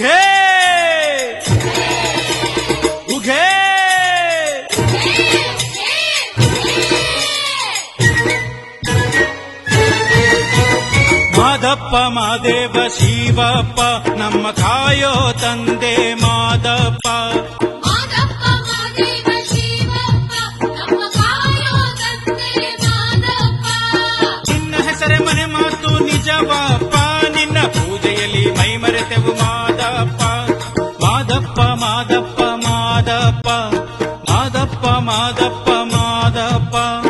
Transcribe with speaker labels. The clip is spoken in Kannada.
Speaker 1: ಉಘೇ ಉಘೇ ಮಾದಪ್ಪ ಮಾದೇವ ಶಿವಪ್ಪ ನಮ್ಮ ಕಾಯೋ ತಂದೆ ಮಾದಪ್ಪ. ನಿನ್ನ ಹೆಸರೇ ಮನೆ ಮಾತು ನಿಜವಪ್ಪ. ನಿನ್ನ ಪೂಜೆಯಲ್ಲಿ ಮೈ ಮರೆತೆವು ಮಾ மாதப்ப மாதப்ப மாதப்ப மாதப்ப மாதப்பா.